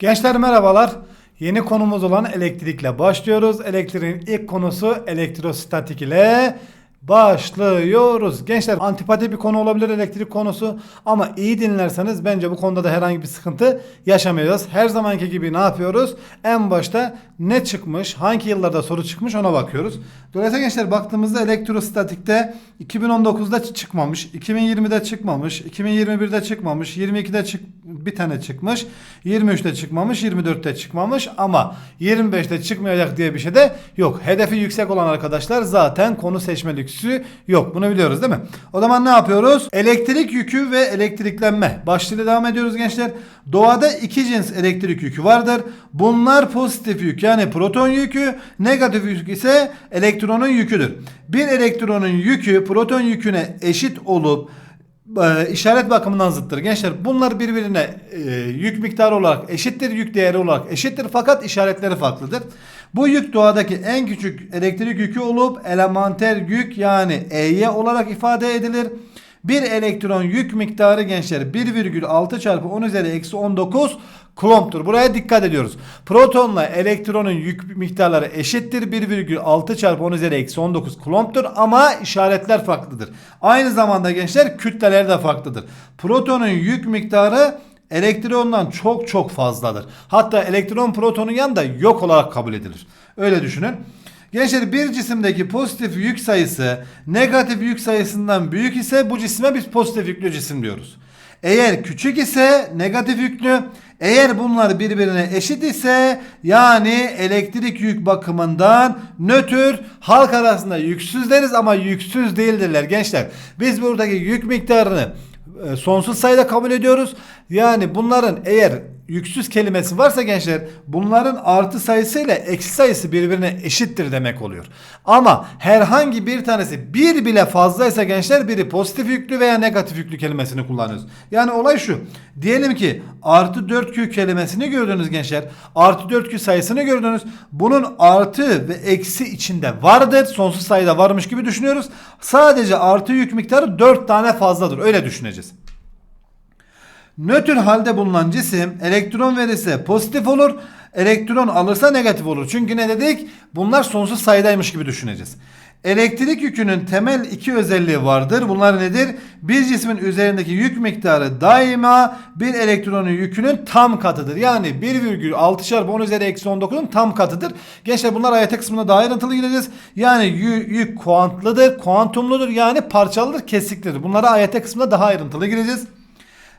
Gençler merhabalar. Yeni konumuz olan elektrikle başlıyoruz. Elektriğin ilk konusu elektrostatik ile başlıyoruz. Gençler antipati bir konu olabilir elektrik konusu ama iyi dinlerseniz bence bu konuda da herhangi bir sıkıntı yaşamayacağız. Her zamanki gibi ne yapıyoruz? En başta ne çıkmış, hangi yıllarda soru çıkmış ona bakıyoruz. Dolayısıyla gençler baktığımızda elektrostatikte 2019'da çıkmamış, 2020'de çıkmamış, 2021'de çıkmamış, 22'de çık bir tane çıkmış, 23'te çıkmamış, 24'te çıkmamış ama 25'te çıkmayacak diye bir şey de yok. Hedefi yüksek olan arkadaşlar zaten konu seçme lüksü yok. Bunu biliyoruz değil mi? O zaman ne yapıyoruz? Elektrik yükü ve elektriklenme. Başlığıyla devam ediyoruz gençler. Doğada iki cins elektrik yükü vardır. Bunlar pozitif yük yani proton yükü, negatif yük ise elektronun yüküdür. Bir elektronun yükü proton yüküne eşit olup e, işaret bakımından zıttır. Gençler bunlar birbirine e, yük miktarı olarak eşittir, yük değeri olarak eşittir fakat işaretleri farklıdır. Bu yük doğadaki en küçük elektrik yükü olup elementer yük yani E'ye olarak ifade edilir. Bir elektron yük miktarı gençler 1,6 çarpı 10 üzeri eksi 19 kulomptur. Buraya dikkat ediyoruz. Protonla elektronun yük miktarları eşittir. 1,6 çarpı 10 üzeri eksi 19 kulomptur ama işaretler farklıdır. Aynı zamanda gençler kütleler de farklıdır. Protonun yük miktarı elektrondan çok çok fazladır. Hatta elektron protonun yanında yok olarak kabul edilir. Öyle düşünün. Gençler bir cisimdeki pozitif yük sayısı negatif yük sayısından büyük ise bu cisme biz pozitif yüklü cisim diyoruz. Eğer küçük ise negatif yüklü, eğer bunlar birbirine eşit ise yani elektrik yük bakımından nötr halk arasında yüksüz deriz ama yüksüz değildirler gençler. Biz buradaki yük miktarını sonsuz sayıda kabul ediyoruz. Yani bunların eğer yüksüz kelimesi varsa gençler bunların artı sayısı ile eksi sayısı birbirine eşittir demek oluyor. Ama herhangi bir tanesi bir bile fazlaysa gençler biri pozitif yüklü veya negatif yüklü kelimesini kullanıyoruz. Yani olay şu. Diyelim ki artı 4Q kelimesini gördünüz gençler. Artı 4Q sayısını gördünüz. Bunun artı ve eksi içinde vardır. Sonsuz sayıda varmış gibi düşünüyoruz. Sadece artı yük miktarı 4 tane fazladır. Öyle düşüneceğiz. Nötr halde bulunan cisim elektron verirse pozitif olur. Elektron alırsa negatif olur. Çünkü ne dedik? Bunlar sonsuz sayıdaymış gibi düşüneceğiz. Elektrik yükünün temel iki özelliği vardır. Bunlar nedir? Bir cismin üzerindeki yük miktarı daima bir elektronun yükünün tam katıdır. Yani 1,6 çarpı 10 üzeri eksi 19'un tam katıdır. Gençler bunlar AYT kısmında daha ayrıntılı gireceğiz. Yani yük, kuantlıdır, kuantumludur yani parçalıdır, kesiklidir. Bunlara AYT kısmında daha ayrıntılı gireceğiz.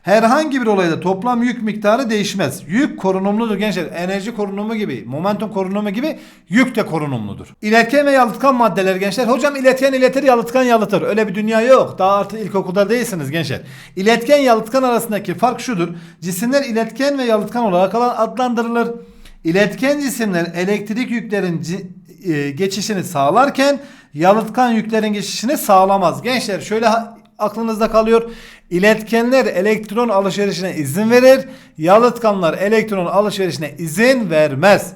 Herhangi bir olayda toplam yük miktarı değişmez. Yük korunumludur gençler. Enerji korunumu gibi, momentum korunumu gibi yük de korunumludur. İletken ve yalıtkan maddeler gençler. Hocam iletken iletir, yalıtkan yalıtır. Öyle bir dünya yok. Daha artık ilkokulda değilsiniz gençler. İletken yalıtkan arasındaki fark şudur. Cisimler iletken ve yalıtkan olarak adlandırılır. İletken cisimler elektrik yüklerin e, geçişini sağlarken yalıtkan yüklerin geçişini sağlamaz. Gençler şöyle aklınızda kalıyor. İletkenler elektron alışverişine izin verir. Yalıtkanlar elektron alışverişine izin vermez.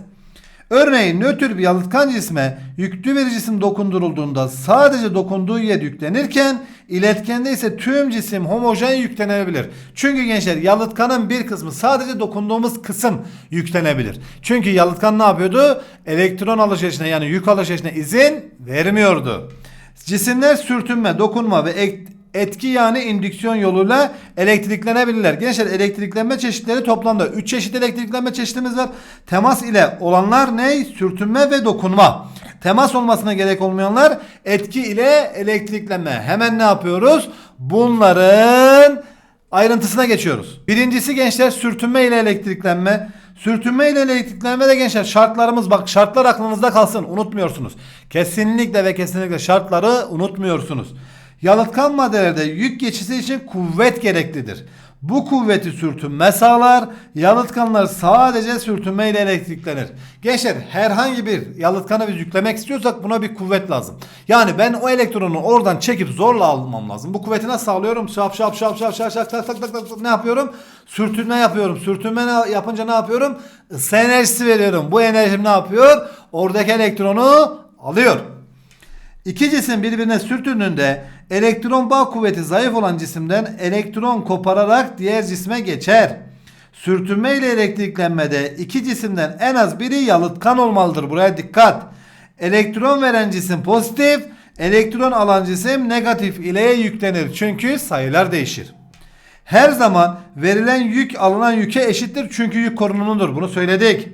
Örneğin nötr bir yalıtkan cisme yüklü bir cisim dokundurulduğunda sadece dokunduğu yer yüklenirken iletkende ise tüm cisim homojen yüklenebilir. Çünkü gençler yalıtkanın bir kısmı sadece dokunduğumuz kısım yüklenebilir. Çünkü yalıtkan ne yapıyordu? Elektron alışverişine yani yük alışverişine izin vermiyordu. Cisimler sürtünme, dokunma ve etki yani indüksiyon yoluyla elektriklenebilirler. Gençler elektriklenme çeşitleri toplamda 3 çeşit elektriklenme çeşitimiz var. Temas ile olanlar ne? Sürtünme ve dokunma. Temas olmasına gerek olmayanlar etki ile elektriklenme. Hemen ne yapıyoruz? Bunların ayrıntısına geçiyoruz. Birincisi gençler sürtünme ile elektriklenme. Sürtünme ile elektriklenme de gençler şartlarımız bak şartlar aklınızda kalsın unutmuyorsunuz. Kesinlikle ve kesinlikle şartları unutmuyorsunuz. Yalıtkan maddelerde yük geçişi için kuvvet gereklidir. Bu kuvveti sürtünme sağlar. Yalıtkanlar sadece sürtünme ile elektriklenir. Gençler herhangi bir yalıtkanı biz yüklemek istiyorsak buna bir kuvvet lazım. Yani ben o elektronu oradan çekip zorla almam lazım. Bu kuvveti nasıl sağlıyorum? Şap şap şap şap şap şap tak tak tak tak ne yapıyorum? Sürtünme yapıyorum. Sürtünme yapınca ne yapıyorum? Isı enerjisi veriyorum. Bu enerjim ne yapıyor? Oradaki elektronu alıyor. İki cisim birbirine sürtündüğünde elektron bağ kuvveti zayıf olan cisimden elektron kopararak diğer cisme geçer. Sürtünme ile elektriklenmede iki cisimden en az biri yalıtkan olmalıdır. Buraya dikkat. Elektron veren cisim pozitif, elektron alan cisim negatif ile yüklenir. Çünkü sayılar değişir. Her zaman verilen yük alınan yüke eşittir çünkü yük korunumundur. Bunu söyledik.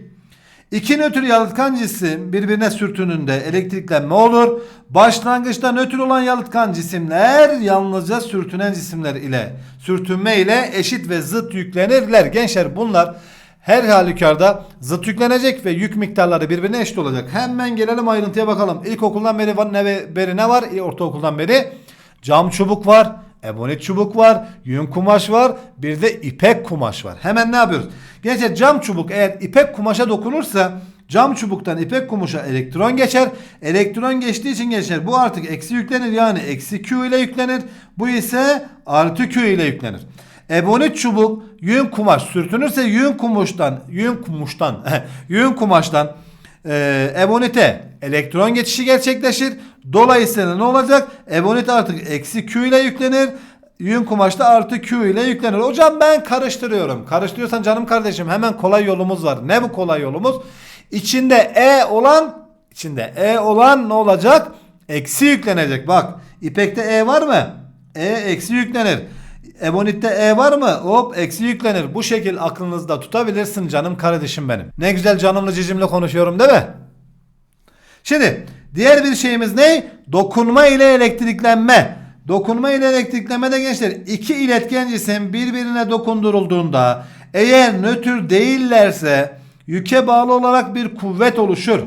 İki nötr yalıtkan cisim birbirine sürtününde elektriklenme olur. Başlangıçta nötr olan yalıtkan cisimler yalnızca sürtünen cisimler ile sürtünme ile eşit ve zıt yüklenirler. Gençler bunlar her halükarda zıt yüklenecek ve yük miktarları birbirine eşit olacak. Hemen gelelim ayrıntıya bakalım. İlkokuldan beri, ne, beri ne var? Ortaokuldan beri cam çubuk var. Ebonit çubuk var, yün kumaş var, bir de ipek kumaş var. Hemen ne yapıyoruz? Gençler cam çubuk eğer ipek kumaşa dokunursa cam çubuktan ipek kumaşa elektron geçer. Elektron geçtiği için gençler bu artık eksi yüklenir yani eksi Q ile yüklenir. Bu ise artı Q ile yüklenir. Ebonit çubuk yün kumaş sürtünürse yün kumuştan yün kumuştan yün kumaştan e, ebonite elektron geçişi gerçekleşir. Dolayısıyla ne olacak? Ebonit artık eksi Q ile yüklenir. Yün kumaşta artı Q ile yüklenir. Hocam ben karıştırıyorum. Karıştırıyorsan canım kardeşim hemen kolay yolumuz var. Ne bu kolay yolumuz? İçinde E olan içinde E olan ne olacak? Eksi yüklenecek. Bak İpek'te E var mı? E eksi yüklenir. Ebonit'te E var mı? Hop eksi yüklenir. Bu şekil aklınızda tutabilirsin canım kardeşim benim. Ne güzel canımlı cicimle konuşuyorum değil mi? Şimdi diğer bir şeyimiz ne? Dokunma ile elektriklenme. Dokunma ile elektriklenmede gençler iki iletken cisim birbirine dokundurulduğunda eğer nötr değillerse yüke bağlı olarak bir kuvvet oluşur.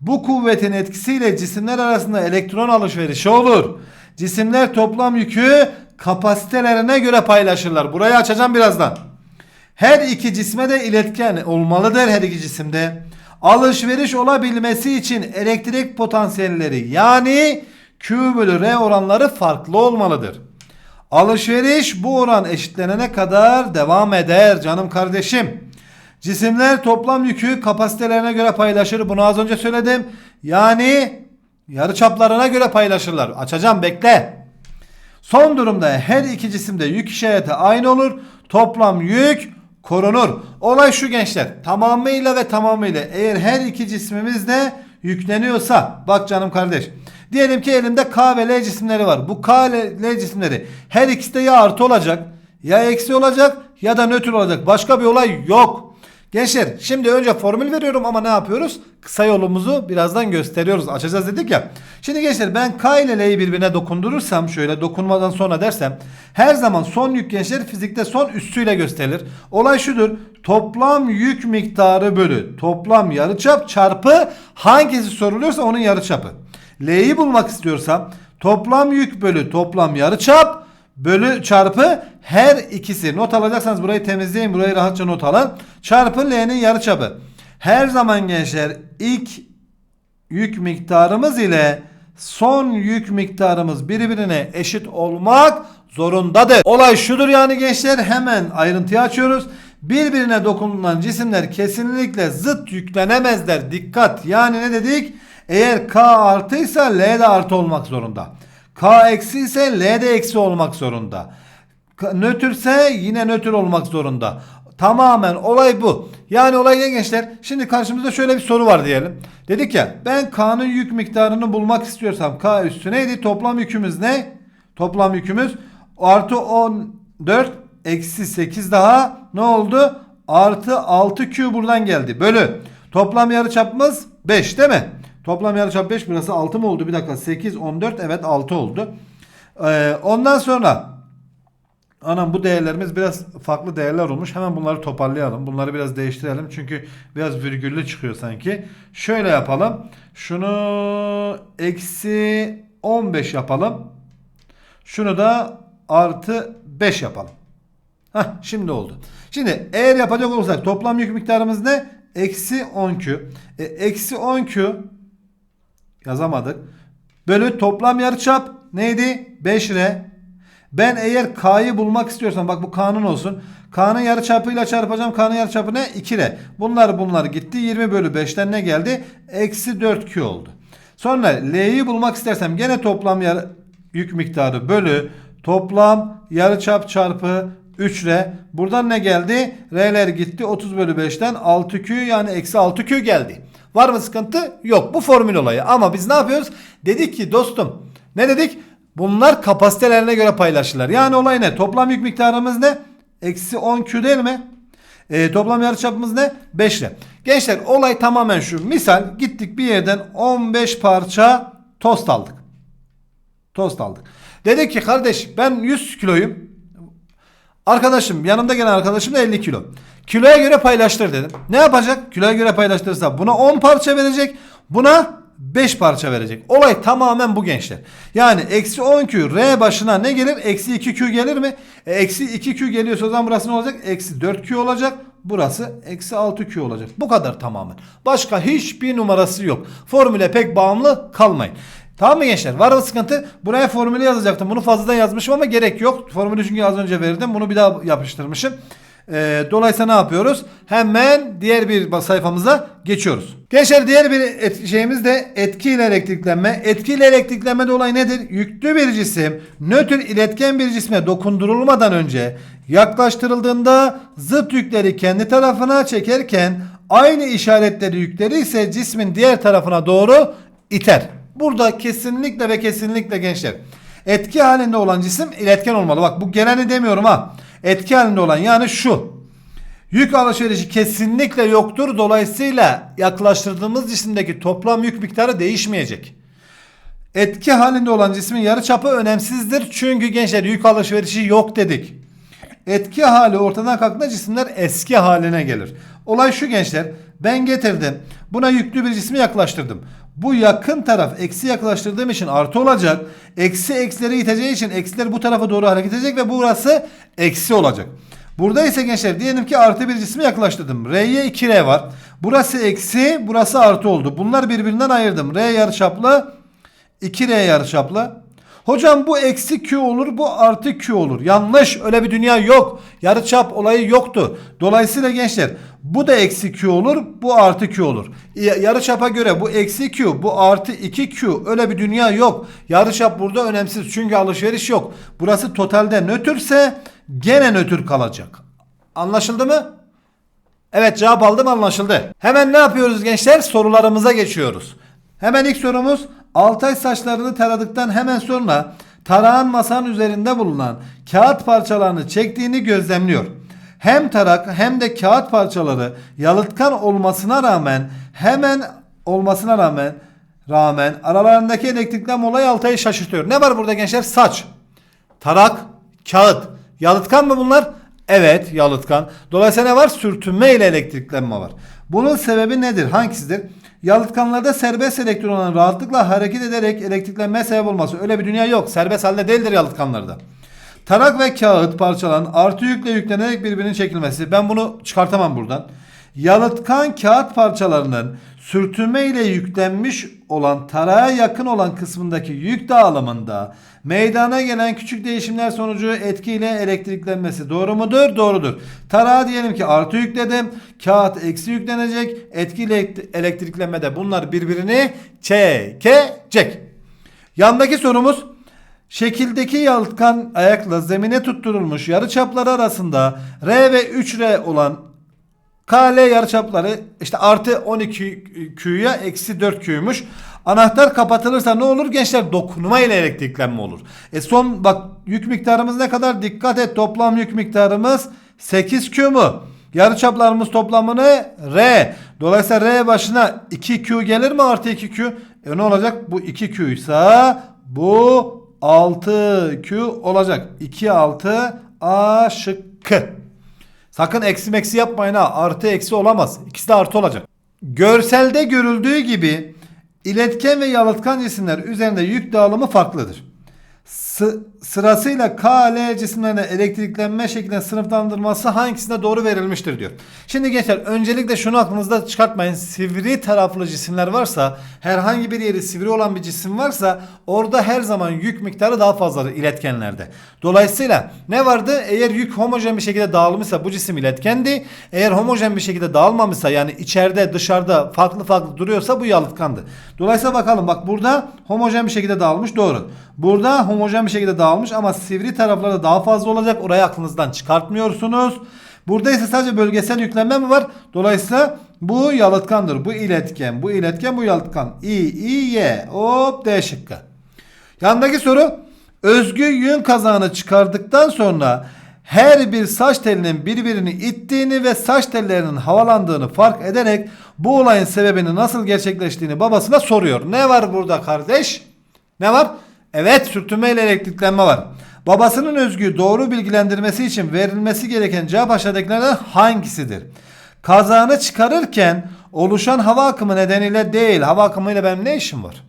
Bu kuvvetin etkisiyle cisimler arasında elektron alışverişi olur. Cisimler toplam yükü kapasitelerine göre paylaşırlar. Burayı açacağım birazdan. Her iki cisme de iletken olmalıdır her iki cisimde. Alışveriş olabilmesi için elektrik potansiyelleri yani Q bölü R oranları farklı olmalıdır. Alışveriş bu oran eşitlenene kadar devam eder canım kardeşim. Cisimler toplam yükü kapasitelerine göre paylaşır. Bunu az önce söyledim. Yani yarıçaplarına göre paylaşırlar. Açacağım bekle. Son durumda her iki cisimde yük işareti aynı olur. Toplam yük korunur. Olay şu gençler. Tamamıyla ve tamamıyla eğer her iki cismimiz de yükleniyorsa bak canım kardeş. Diyelim ki elimde K ve L cisimleri var. Bu K ve L cisimleri her ikisi de ya artı olacak ya eksi olacak ya da nötr olacak. Başka bir olay yok. Gençler şimdi önce formül veriyorum ama ne yapıyoruz? Kısa yolumuzu birazdan gösteriyoruz. Açacağız dedik ya. Şimdi gençler ben K ile L'yi birbirine dokundurursam şöyle dokunmadan sonra dersem her zaman son yük gençler fizikte son üstüyle gösterilir. Olay şudur. Toplam yük miktarı bölü toplam yarıçap çarpı hangisi soruluyorsa onun yarıçapı. L'yi bulmak istiyorsam toplam yük bölü toplam yarıçap bölü çarpı her ikisi not alacaksanız burayı temizleyin burayı rahatça not alın çarpı L'nin yarıçapı her zaman gençler ilk yük miktarımız ile son yük miktarımız birbirine eşit olmak zorundadır. Olay şudur yani gençler hemen ayrıntıya açıyoruz. Birbirine dokunulan cisimler kesinlikle zıt yüklenemezler. Dikkat yani ne dedik? Eğer K artıysa L de artı olmak zorunda. K eksi ise L de eksi olmak zorunda. Nötrse yine nötr olmak zorunda. Tamamen olay bu. Yani olay ne gençler? Şimdi karşımızda şöyle bir soru var diyelim. Dedik ya ben K'nın yük miktarını bulmak istiyorsam K üstü neydi? Toplam yükümüz ne? Toplam yükümüz artı 14 eksi 8 daha ne oldu? Artı 6Q buradan geldi. Bölü. Toplam yarıçapımız 5 değil mi? Toplam yarıçap 5 burası 6 mı oldu? Bir dakika 8 14 evet 6 oldu. Ee, ondan sonra Anam bu değerlerimiz biraz farklı değerler olmuş. Hemen bunları toparlayalım. Bunları biraz değiştirelim. Çünkü biraz virgüllü çıkıyor sanki. Şöyle yapalım. Şunu eksi 15 yapalım. Şunu da artı 5 yapalım. Hah şimdi oldu. Şimdi eğer yapacak olursak toplam yük miktarımız ne? Eksi 10Q. E, eksi 10Q yazamadık. Bölü toplam yarıçap neydi? 5R. Ben eğer K'yı bulmak istiyorsam bak bu K'nın olsun. K'nın yarıçapıyla çarpacağım. K'nın yarıçapı ne? 2R. Bunlar bunlar gitti. 20 bölü 5'ten ne geldi? Eksi 4Q oldu. Sonra L'yi bulmak istersem gene toplam yarı, yük miktarı bölü toplam yarıçap çarpı 3R. Buradan ne geldi? R'ler gitti. 30 bölü 5'ten 6Q yani eksi 6Q geldi. Var mı sıkıntı? Yok. Bu formül olayı. Ama biz ne yapıyoruz? Dedik ki dostum ne dedik? Bunlar kapasitelerine göre paylaşırlar. Yani olay ne? Toplam yük miktarımız ne? Eksi 10Q değil mi? E, toplam yarıçapımız ne? 5 ile. Gençler olay tamamen şu. Misal gittik bir yerden 15 parça tost aldık. Tost aldık. Dedik ki kardeş ben 100 kiloyum. Arkadaşım yanımda gelen arkadaşım da 50 kilo. Kiloya göre paylaştır dedim. Ne yapacak? Kiloya göre paylaştırırsa buna 10 parça verecek. Buna 5 parça verecek. Olay tamamen bu gençler. Yani eksi 10Q R başına ne gelir? Eksi 2Q gelir mi? E, eksi 2Q geliyorsa o zaman burası ne olacak? Eksi 4Q olacak. Burası eksi 6Q olacak. Bu kadar tamamen. Başka hiçbir numarası yok. Formüle pek bağımlı kalmayın. Tamam mı gençler? Var mı sıkıntı? Buraya formülü yazacaktım. Bunu fazladan yazmışım ama gerek yok. Formülü çünkü az önce verdim. Bunu bir daha yapıştırmışım. Ee, dolayısıyla ne yapıyoruz? Hemen diğer bir sayfamıza geçiyoruz. Gençler diğer bir et- şeyimiz de etkiyle elektriklenme. Etkiyle elektriklenmede olay nedir? Yüklü bir cisim nötr iletken bir cisme dokundurulmadan önce yaklaştırıldığında zıt yükleri kendi tarafına çekerken aynı işaretleri yükleri ise cismin diğer tarafına doğru iter. Burada kesinlikle ve kesinlikle gençler etki halinde olan cisim iletken olmalı. Bak bu geleni demiyorum ha. Etki halinde olan yani şu. Yük alışverişi kesinlikle yoktur. Dolayısıyla yaklaştırdığımız cisimdeki toplam yük miktarı değişmeyecek. Etki halinde olan cismin yarıçapı önemsizdir. Çünkü gençler yük alışverişi yok dedik. Etki hali ortadan kalktığında cisimler eski haline gelir. Olay şu gençler. Ben getirdim. Buna yüklü bir cismi yaklaştırdım. Bu yakın taraf eksi yaklaştırdığım için artı olacak. Eksi eksileri iteceği için eksiler bu tarafa doğru hareket edecek ve burası eksi olacak. Burada ise gençler diyelim ki artı bir cismi yaklaştırdım. R'ye 2R var. Burası eksi, burası artı oldu. Bunlar birbirinden ayırdım. R yarıçaplı, 2R yarıçaplı. Hocam bu eksi Q olur, bu artı Q olur. Yanlış. Öyle bir dünya yok. Yarıçap olayı yoktu. Dolayısıyla gençler bu da eksi Q olur, bu artı Q olur. Ya- Yarıçapa göre bu eksi Q, bu artı 2Q. Öyle bir dünya yok. Yarıçap burada önemsiz. Çünkü alışveriş yok. Burası totalde nötrse gene nötr kalacak. Anlaşıldı mı? Evet cevap aldım anlaşıldı. Hemen ne yapıyoruz gençler? Sorularımıza geçiyoruz. Hemen ilk sorumuz Altay saçlarını taradıktan hemen sonra tarağın masanın üzerinde bulunan kağıt parçalarını çektiğini gözlemliyor. Hem tarak hem de kağıt parçaları yalıtkan olmasına rağmen hemen olmasına rağmen rağmen aralarındaki elektriklenme olayı Altay'ı şaşırtıyor. Ne var burada gençler? Saç, tarak, kağıt. Yalıtkan mı bunlar? Evet yalıtkan. Dolayısıyla ne var? Sürtünme ile elektriklenme var. Bunun sebebi nedir? Hangisidir? Yalıtkanlarda serbest elektronların rahatlıkla hareket ederek elektriklenmeye sebep olması. Öyle bir dünya yok. Serbest halde değildir yalıtkanlarda. Tarak ve kağıt parçaların artı yükle yüklenerek birbirinin çekilmesi. Ben bunu çıkartamam buradan. Yalıtkan kağıt parçalarının sürtünme ile yüklenmiş olan tarağa yakın olan kısmındaki yük dağılımında meydana gelen küçük değişimler sonucu etkiyle elektriklenmesi. Doğru mudur? Doğrudur. Tarağa diyelim ki artı yükledim. Kağıt eksi yüklenecek. Etkiyle elektriklenmede bunlar birbirini çekecek. Yandaki sorumuz Şekildeki yalıtkan ayakla zemine tutturulmuş yarıçapları arasında R ve 3R olan KL yarıçapları işte artı 12 Q'ya eksi 4 Q'ymuş. Anahtar kapatılırsa ne olur gençler? Dokunma ile elektriklenme olur. E son bak yük miktarımız ne kadar? Dikkat et toplam yük miktarımız 8 Q mu? Yarıçaplarımız toplamını R. Dolayısıyla R başına 2 Q gelir mi artı 2 Q? E ne olacak? Bu 2 Q ise bu 6 Q olacak. 2 6 A şıkkı. Sakın eksi meksi yapmayın ha. Artı eksi olamaz. İkisi de artı olacak. Görselde görüldüğü gibi iletken ve yalıtkan cisimler üzerinde yük dağılımı farklıdır. Sırasıyla K, L cisimlerine elektriklenme şeklinde sınıflandırması hangisinde doğru verilmiştir diyor. Şimdi gençler öncelikle şunu aklınızda çıkartmayın. Sivri taraflı cisimler varsa herhangi bir yeri sivri olan bir cisim varsa orada her zaman yük miktarı daha fazladır iletkenlerde. Dolayısıyla ne vardı? Eğer yük homojen bir şekilde dağılmışsa bu cisim iletkendi. Eğer homojen bir şekilde dağılmamışsa yani içeride dışarıda farklı farklı duruyorsa bu yalıtkandı. Dolayısıyla bakalım bak burada homojen bir şekilde dağılmış doğru. Burada homojen homojen bir şekilde dağılmış ama sivri tarafları da daha fazla olacak. Orayı aklınızdan çıkartmıyorsunuz. Burada ise sadece bölgesel yüklenme mi var? Dolayısıyla bu yalıtkandır. Bu iletken, bu iletken, bu yalıtkan. İ, İ, Y. Hop D şıkkı. Yandaki soru özgü yün kazağını çıkardıktan sonra her bir saç telinin birbirini ittiğini ve saç tellerinin havalandığını fark ederek bu olayın sebebini nasıl gerçekleştiğini babasına soruyor. Ne var burada kardeş? Ne var? Evet sürtünme ile elektriklenme var. Babasının özgü doğru bilgilendirmesi için verilmesi gereken cevap aşağıdakilerden hangisidir? Kazağını çıkarırken oluşan hava akımı nedeniyle değil. Hava akımıyla benim ne işim var?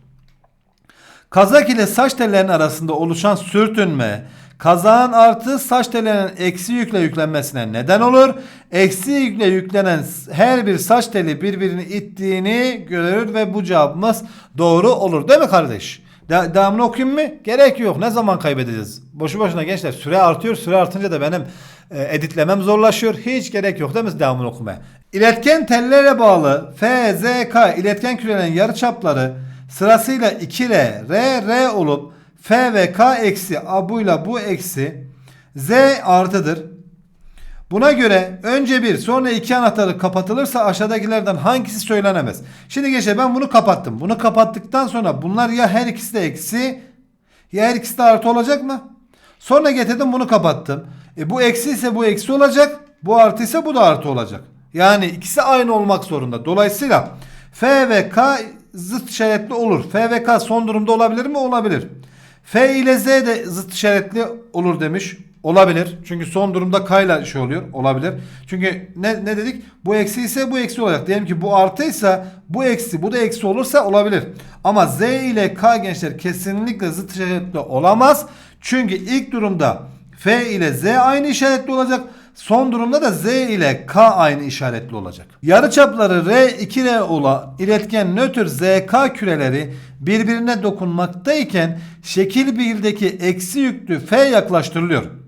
Kazak ile saç tellerinin arasında oluşan sürtünme kazağın artı saç tellerinin eksi yükle yüklenmesine neden olur. Eksi yükle yüklenen her bir saç teli birbirini ittiğini görür ve bu cevabımız doğru olur. Değil mi kardeş? De- devamını okuyayım mı? Gerek yok. Ne zaman kaybedeceğiz? Boşu boşuna gençler süre artıyor. Süre artınca da benim e, editlemem zorlaşıyor. Hiç gerek yok değil mi devamını okumaya? İletken tellere bağlı F, Z, K iletken kürelerin yarıçapları sırasıyla 2R, R, R olup F ve K eksi A buyla bu eksi Z artıdır. Buna göre önce bir sonra iki anahtarı kapatılırsa aşağıdakilerden hangisi söylenemez? Şimdi gençler ben bunu kapattım. Bunu kapattıktan sonra bunlar ya her ikisi de eksi ya her ikisi de artı olacak mı? Sonra getirdim bunu kapattım. E bu eksi ise bu eksi olacak. Bu artı ise bu da artı olacak. Yani ikisi aynı olmak zorunda. Dolayısıyla F ve K zıt işaretli olur. F ve K son durumda olabilir mi? Olabilir. F ile Z de zıt işaretli olur demiş. Olabilir. Çünkü son durumda K ile şey oluyor. Olabilir. Çünkü ne, ne dedik? Bu eksi ise bu eksi olacak. Diyelim ki bu artıysa bu eksi bu da eksi olursa olabilir. Ama Z ile K gençler kesinlikle zıt işaretli olamaz. Çünkü ilk durumda F ile Z aynı işaretli olacak. Son durumda da Z ile K aynı işaretli olacak. Yarıçapları R 2R olan iletken nötr ZK küreleri birbirine dokunmaktayken şekil 1'deki eksi yüklü F yaklaştırılıyor.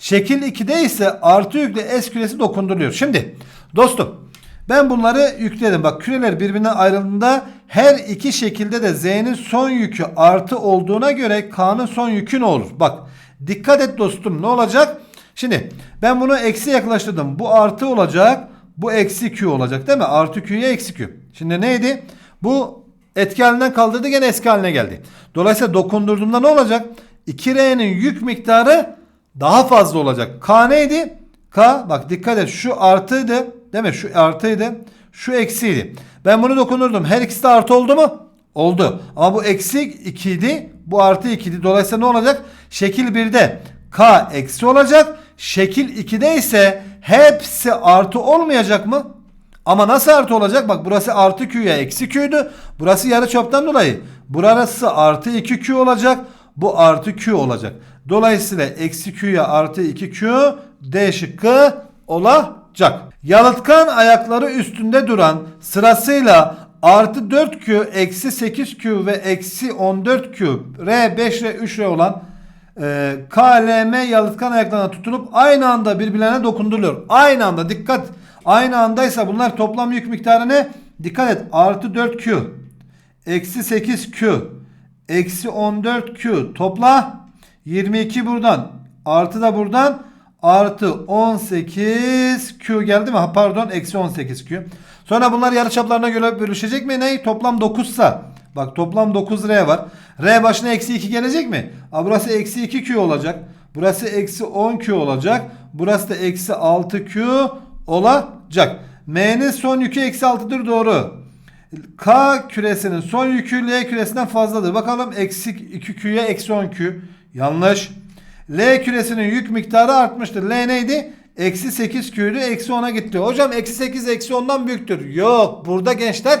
Şekil 2'de ise artı yüklü S küresi dokunduruluyor. Şimdi dostum ben bunları yükledim. Bak küreler birbirinden ayrıldığında her iki şekilde de Z'nin son yükü artı olduğuna göre K'nın son yükü ne olur? Bak dikkat et dostum ne olacak? Şimdi ben bunu eksi yaklaştırdım. Bu artı olacak. Bu eksi Q olacak değil mi? Artı Q'ya eksi Q. Şimdi neydi? Bu etki halinden kaldırdı gene eski haline geldi. Dolayısıyla dokundurduğumda ne olacak? 2R'nin yük miktarı daha fazla olacak. K neydi? K bak dikkat et şu artıydı değil mi? Şu artıydı. Şu eksiydi. Ben bunu dokundurdum. Her ikisi de artı oldu mu? Oldu. Ama bu eksi 2 idi. Bu artı 2 idi. Dolayısıyla ne olacak? Şekil 1'de K eksi olacak. Şekil 2'de ise hepsi artı olmayacak mı? Ama nasıl artı olacak? Bak burası artı Q'ya eksi Q'ydu. Burası yarı çaptan dolayı. Burası artı 2 Q olacak. Bu artı Q olacak. Dolayısıyla eksi Q'ya artı 2 Q D şıkkı olacak. Yalıtkan ayakları üstünde duran sırasıyla artı 4Q, eksi 8Q ve eksi 14Q, R, 5 R, 3 R olan e, KLM yalıtkan ayaklarına tutunup aynı anda birbirlerine dokunduruluyor. Aynı anda dikkat. Aynı andaysa bunlar toplam yük miktarı ne? Dikkat et. Artı 4Q. Eksi 8Q. Eksi 14Q. Topla. 22 buradan. Artı da buradan. Artı 18Q geldi mi? Ha, pardon. Eksi 18Q. Sonra bunlar yarıçaplarına göre bölüşecek mi? Ne? Toplam 9 sa. Bak toplam 9 R var. R başına eksi 2 gelecek mi? A, burası eksi 2Q olacak. Burası eksi 10Q olacak. Burası da eksi 6Q olacak. M'nin son yükü eksi 6'dır doğru. K küresinin son yükü L küresinden fazladır. Bakalım eksi 2Q'ya eksi 10Q. Yanlış. L küresinin yük miktarı artmıştır. L neydi? Eksi 8Q'ydu. Eksi 10'a gitti. Hocam eksi 8 eksi 10'dan büyüktür. Yok. Burada gençler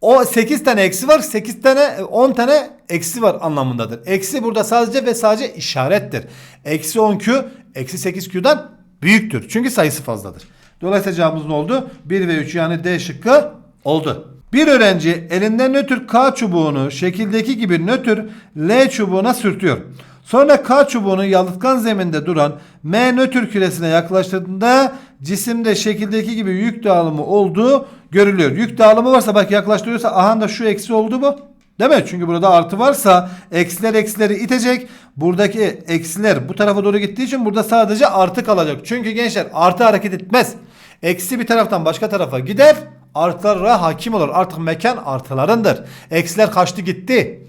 o 8 tane eksi var. 8 tane 10 tane eksi var anlamındadır. Eksi burada sadece ve sadece işarettir. Eksi 10Q eksi 8Q'dan büyüktür. Çünkü sayısı fazladır. Dolayısıyla cevabımız ne oldu? 1 ve 3 yani D şıkkı oldu. Bir öğrenci elinde nötr K çubuğunu şekildeki gibi nötr L çubuğuna sürtüyor. Sonra K çubuğunu yalıtkan zeminde duran M nötr küresine yaklaştırdığında cisimde şekildeki gibi yük dağılımı olduğu görülüyor. Yük dağılımı varsa bak yaklaştırıyorsa aha da şu eksi oldu mu? Değil mi? Çünkü burada artı varsa eksiler eksileri itecek. Buradaki eksiler bu tarafa doğru gittiği için burada sadece artı kalacak. Çünkü gençler artı hareket etmez. Eksi bir taraftan başka tarafa gider. Artılara hakim olur. Artık mekan artılarındır. Eksiler kaçtı gitti.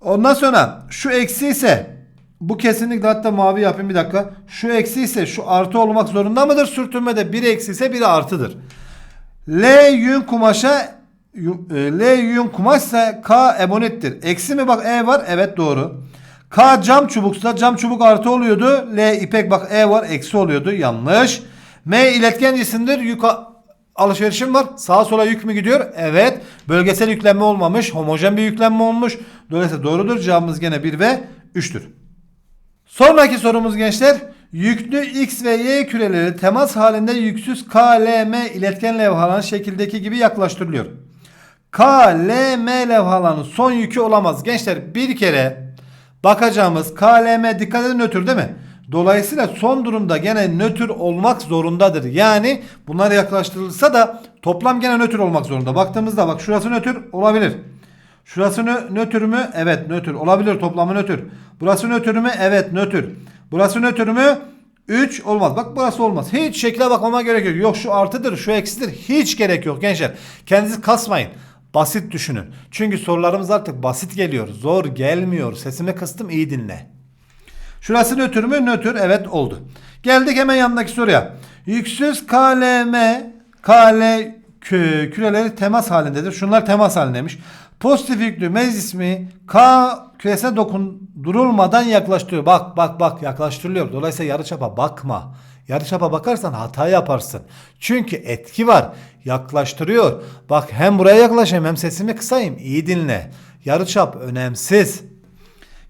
Ondan sonra şu eksi ise bu kesinlikle hatta mavi yapayım bir dakika. Şu eksi ise şu artı olmak zorunda mıdır? Sürtünmede biri eksi ise biri artıdır. L yün kumaşa e, L yün kumaşsa K emonettir. Eksi mi bak E var? Evet doğru. K cam çubuksa cam çubuk artı oluyordu. L ipek bak E var eksi oluyordu. Yanlış. M iletken cisimdir. Yük a- alışverişim var. Sağa sola yük mü gidiyor? Evet. Bölgesel yüklenme olmamış. Homojen bir yüklenme olmuş. Dolayısıyla doğrudur. Cevabımız gene 1 ve 3'tür. Sonraki sorumuz gençler. Yüklü X ve Y küreleri temas halinde yüksüz KLM iletken levhaların şekildeki gibi yaklaştırılıyor. KLM levhalarının son yükü olamaz. Gençler bir kere bakacağımız KLM dikkat edin nötr değil mi? Dolayısıyla son durumda gene nötr olmak zorundadır. Yani bunlar yaklaştırılırsa da toplam gene nötr olmak zorunda. Baktığımızda bak şurası nötr olabilir. Şurası nö- nötr mü? Evet nötr. Olabilir toplamı nötr. Burası nötr mü? Evet nötr. Burası nötr mü? 3 olmaz. Bak burası olmaz. Hiç şekle bakmama gerek yok. Yok şu artıdır, şu eksidir. Hiç gerek yok gençler. Kendinizi kasmayın. Basit düşünün. Çünkü sorularımız artık basit geliyor. Zor gelmiyor. Sesimi kıstım iyi dinle. Şurası nötr mü? Nötr. Evet oldu. Geldik hemen yanındaki soruya. Yüksüz KLM KL kü- küreleri temas halindedir. Şunlar temas halindeymiş. Pozitif yüklü meclis mi K küresine dokundurulmadan yaklaştırıyor. Bak bak bak yaklaştırılıyor. Dolayısıyla yarıçapa bakma. Yarıçapa bakarsan hata yaparsın. Çünkü etki var. Yaklaştırıyor. Bak hem buraya yaklaşayım hem sesimi kısayım. İyi dinle. Yarıçap önemsiz.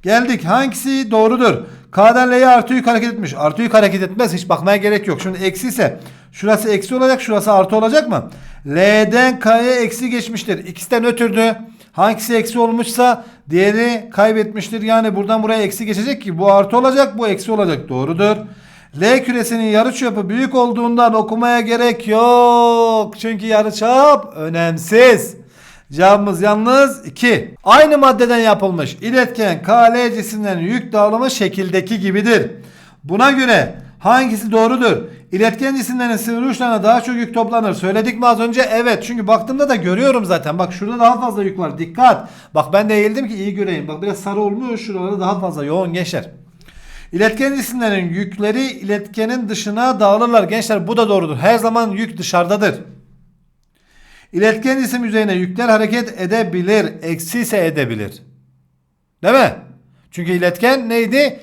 Geldik. Hangisi doğrudur? K'dan L'ye artı yük hareket etmiş. Artı yük hareket etmez. Hiç bakmaya gerek yok. Şimdi eksi ise şurası eksi olacak. Şurası artı olacak mı? L'den K'ya eksi geçmiştir. İkisi de nötrdü. Hangisi eksi olmuşsa diğeri kaybetmiştir. Yani buradan buraya eksi geçecek ki bu artı olacak bu eksi olacak. Doğrudur. L küresinin yarıçapı büyük olduğundan okumaya gerek yok. Çünkü yarıçap önemsiz. Cevabımız yalnız 2. Aynı maddeden yapılmış iletken KL cisimlerin yük dağılımı şekildeki gibidir. Buna göre hangisi doğrudur? İletken cisimlerin sivri uçlarına daha çok yük toplanır. Söyledik mi az önce? Evet. Çünkü baktığımda da görüyorum zaten. Bak şurada daha fazla yük var. Dikkat. Bak ben de eğildim ki iyi göreyim. Bak biraz sarı olmuş. Şuralarda daha fazla yoğun gençler. İletken cisimlerin yükleri iletkenin dışına dağılırlar. Gençler bu da doğrudur. Her zaman yük dışarıdadır. İletken cisim yüzeyine yükler hareket edebilir. Eksi ise edebilir. Değil mi? Çünkü iletken neydi?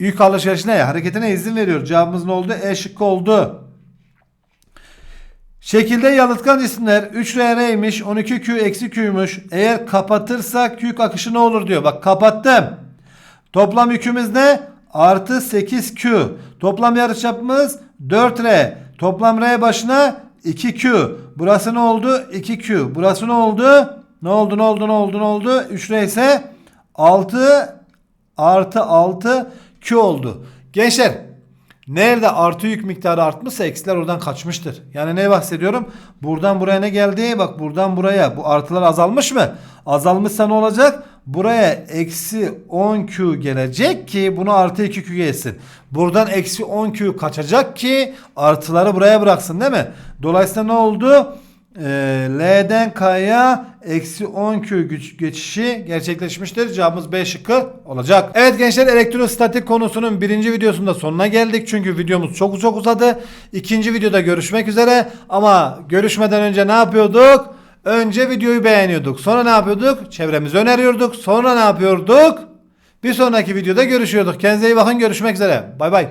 Yük alışverişine hareketine izin veriyor. Cevabımız ne oldu? E şıkkı oldu. Şekilde yalıtkan cisimler 3RR'ymiş 12Q eksi Q'ymuş. Eğer kapatırsak yük akışı ne olur diyor. Bak kapattım. Toplam yükümüz ne? Artı 8Q. Toplam yarıçapımız 4R. Toplam R başına 2Q. Burası ne oldu? 2Q. Burası ne oldu? Ne oldu ne oldu ne oldu ne oldu? 3R ise 6 artı 6 Q oldu. Gençler Nerede artı yük miktarı artmışsa eksiler oradan kaçmıştır. Yani ne bahsediyorum? Buradan buraya ne geldi? Bak buradan buraya. Bu artılar azalmış mı? Azalmışsa ne olacak? Buraya eksi 10Q gelecek ki bunu artı 2Q gelsin. Buradan eksi 10Q kaçacak ki artıları buraya bıraksın değil mi? Dolayısıyla ne oldu? Ee, L'den K'ya eksi 10Q güç geçişi gerçekleşmiştir. Cevabımız B şıkkı olacak. Evet gençler elektrostatik konusunun birinci videosunda sonuna geldik. Çünkü videomuz çok çok uzadı. İkinci videoda görüşmek üzere. Ama görüşmeden önce ne yapıyorduk? Önce videoyu beğeniyorduk. Sonra ne yapıyorduk? Çevremizi öneriyorduk. Sonra ne yapıyorduk? Bir sonraki videoda görüşüyorduk. Kendinize iyi bakın. Görüşmek üzere. Bay bay.